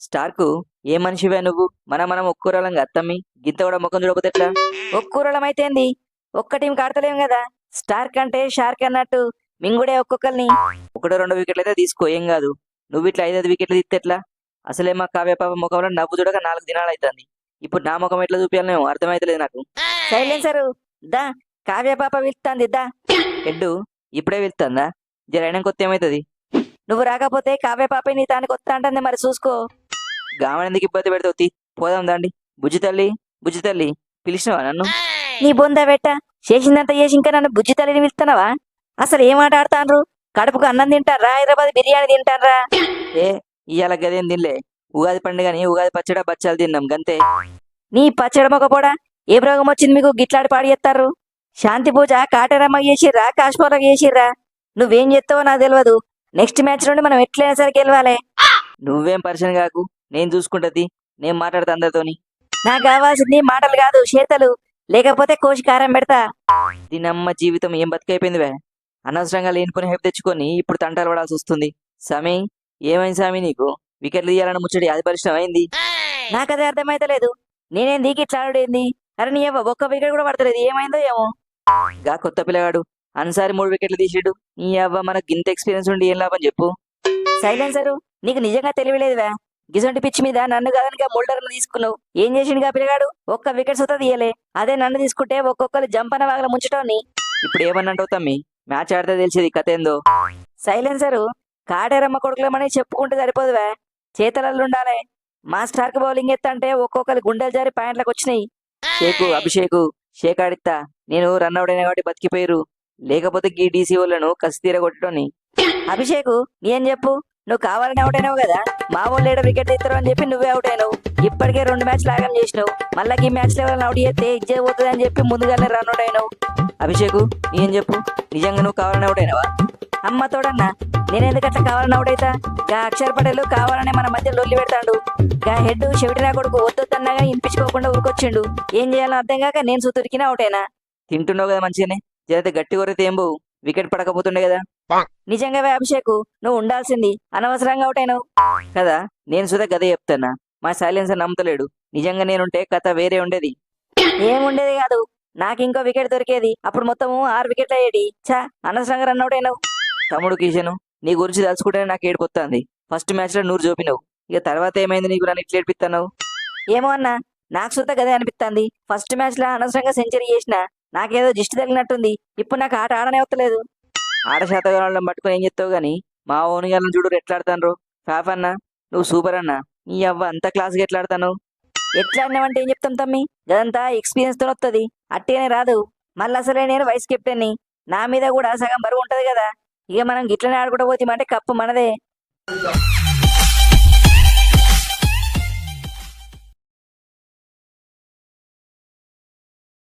స్టార్కు ఏ మనిషివే నువ్వు? మన మనం ఒక్కూరలం అత్తమ్మి. గింత కూడా ముఖం చూడకపోతే ఎట్లా? ఒక్కూరలం అయితేంది ఒక్క టీం కదా. స్టార్క్ అంటే షార్క్ అన్నట్టు. మింగుడే ఒక్కొక్కరిని ఒకటో రెండు వికెట్లు అయితే తీసుకో ఏం కాదు. నువ్వు ఇట్లా ఐదైదు వికెట్లు తీస్తే ఎట్లా? అసలే మా కావ్య పాప ముఖంలో నవ్వు చూడక నాలుగు దినాలు అవుతుంది ఇప్పుడు నా ముఖం ఎట్లా చూపించాలనేమో అర్థమైతలేదు నాకు. సైలెన్సరు దా. కావ్య పాప వెళ్తాంది దా. ఎడ్డు ఇప్పుడే వెళ్తుందా జరైనా కొత్త ఏమవుతుంది నువ్వు రాకపోతే కావ్య పాప నీ తానికి వస్తా అంటుంది మరి చూసుకో. గామని ఎందుకు ఇబ్బంది పెడతావు? తీ పోదాం దాండి బుజ్జి తల్లి బుజ్జి తల్లి పిలిచినవా నన్ను? నీ బొంద బెట్ట చేసిందంతా చేసి ఇంకా నన్ను బుజ్జి తల్లిని పిలుస్తున్నావా? అసలు ఏం ఆట ఆడతాన్రు కడుపుకు అన్నం తింటారా హైదరాబాద్ బిర్యానీ తింటారా ఏ ఇవాళ గదేం తినలే. ఉగాది పండుగని ఉగాది పచ్చడి బచ్చాలు తిన్నాం గంతే. నీ పచ్చడి మొగపోడా ఏ రోగం వచ్చింది మీకు గిట్లాడి పాడి చేస్తారు. శాంతి పూజ కాటరమ్మ చేసిర్రా కాశ్మీరకు చేసిర్రా? నువ్వేం చేస్తావో నాకు తెలియదు నెక్స్ట్ మ్యాచ్ నుండి మనం ఎట్లయినా సరే గెలవాలి. నువ్వేం పరిచయం కాకు. నేను చూసుకుంటది. నేను మాట్లాడతా అందరితోని. నాకు కావాల్సింది మాటలు కాదు చేతలు. లేకపోతే కోసి కారం పెడతా. దీనమ్మ జీవితం ఏం బతికైపోయింది వే అనవసరంగా లేనిపోయిన హెల్ప్ తెచ్చుకొని ఇప్పుడు తంటాలు పడాల్సి వస్తుంది. సమీ ఏమైంది సామి నీకు? వికెట్లు తీయాలని ముచ్చడి అది పరిశ్రమ అయింది. నాకు అదే అర్థమైతలేదు. నేనేం దిగి ఇట్లా అరే నీ అవ్వ ఒక్క వికెట్ కూడా పడతలేదు. ఏమైందో ఏమో? గా కొత్త పిల్లగాడు. అన్సారి మూడు వికెట్లు తీసిడు. నీ అవ్వ మనకు గింత ఎక్స్పీరియన్స్ ఉండి ఏం లాభం చెప్పు. సైలెన్సరు నీకు నిజంగా తెలియలేదువా గిసొంటి పిచ్చి మీద నన్ను కాదనిగా మోల్డర్ను తీసుకున్నావు. ఏం చేసిండుగా పిల్లగాడు? ఒక్క వికెట్ సుతా తీయలే. అదే నన్ను తీసుకుంటే ఒక్కొక్కరు జంపన వాగల ముంచటోని. ఇప్పుడు ఏమన్నంటావు తమ్మి? మ్యాచ్ ఆడితే తెలిసేది కథ ఏందో? సైలెన్సరు. కాటేరమ్మ కొడుకులేమని చెప్పుకుంటే సరిపోదువా. చేతలల్లో ఉండాలి మా స్టార్క్ బౌలింగ్ ఎత్తంటే ఒక్కొక్కరు గుండెలు జారి పాయింట్లకు వచ్చినాయి. షేకు అభిషేకు షేక్ ఆడిత్తా. నేను రన్ అయినా కాబట్టి బతికిపోయారు లేకపోతే గీ డీసీ వాళ్ళను కసి తీర కొట్టని అభిషేకు ఏం చెప్పు? నువ్వు కావాలని అవుట్ అయినావు కదా? మా వాళ్ళు ఏడో వికెట్ తీస్తారు అని చెప్పి నువ్వే అవుట్ అయినావు. ఇప్పటికే రెండు మ్యాచ్ లాగం చేసినావు. మళ్ళీ ఈ మ్యాచ్ లెవెల్ అవుట్ చేస్తే ఇచ్చే పోతుంది అని చెప్పి ముందుగానే రన్ అవుట్ అయినావు. అభిషేకు ఏం చెప్పు? నిజంగా నువ్వు కావాలని అవుట్ అయినావా? అమ్మ తోడన్నా నేను ఎందుకట్లా కావాలని అవుట్ అయితా? గా అక్షర్ పటేలు కావాలనే మన మధ్య లొల్లి పెడతాడు. గా హెడ్ చెవిటినా కొడుకు వద్దొద్దన్నగా ఇంపించుకోకుండా ఊరుకొచ్చిండు. ఏం చేయాలో అర్థం కాక నేను సుతురికినా అవుటేనా తింటున్నావు కదా మంచిగానే? జరిగితే గట్టి కొరితే ఏం పోవు వికెట్ పడకపోతుండే కదా. నిజంగా అభిషేక్ నువ్వు ఉండాల్సింది అనవసరంగా అవుట్ అయినావు కదా నేను సుధా గదే చెప్తానా మా సైలెన్సర్ నమ్ముతలేడు. నిజంగా నేనుంటే కథ వేరే ఉండేది. ఏముండేది కాదు. నాకు ఇంకో వికెట్ దొరికేది. అప్పుడు మొత్తము ఆరు వికెట్లు అయ్యేది చా అనవసరంగా రన్ అవుట్ అయినావు. తమ్ముడు కిషను నీ గురించి తలుచుకుంటేనే నాకు ఏడిపోతుంది ఫస్ట్ మ్యాచ్లో నూరు చూపినావు. ఇక తర్వాత ఏమైంది నీకు నన్ను ఇట్లా ఏడిపిస్తున్నావు ఏమో అన్నా నాకు సుత గదే అనిపిస్తుంది ఫస్ట్ మ్యాచ్లో అనవసరంగా సెంచరీ చేసిన నాకేదో దిష్టి తగిలినట్టుంది. ఇప్పుడు నాకు ఆట ఆడనే వస్తలేదు. ఆట శాతగాళ్ళని పట్టుకుని ఏం చెప్తావు కానీ మా ఓన్ గారిని చూడు ఎట్లా ఆడతాను అన్న నువ్వు సూపర్ అన్న. నీ అవ్వ అంత క్లాస్గా ఎట్లాడతాను? ఎట్లా ఆడినావంటే ఏం చెప్తాం తమ్మి? గదంతా ఎక్స్పీరియన్స్తో వస్తుంది అట్టేనే రాదు. మళ్ళీ అసలే నేను వైస్ కెప్టెన్ని నా మీద కూడా సగం బరువు ఉంటది కదా ఇక మనం గిట్లనే ఆడుకుంటూ పోతామంటే కప్పు మనదే.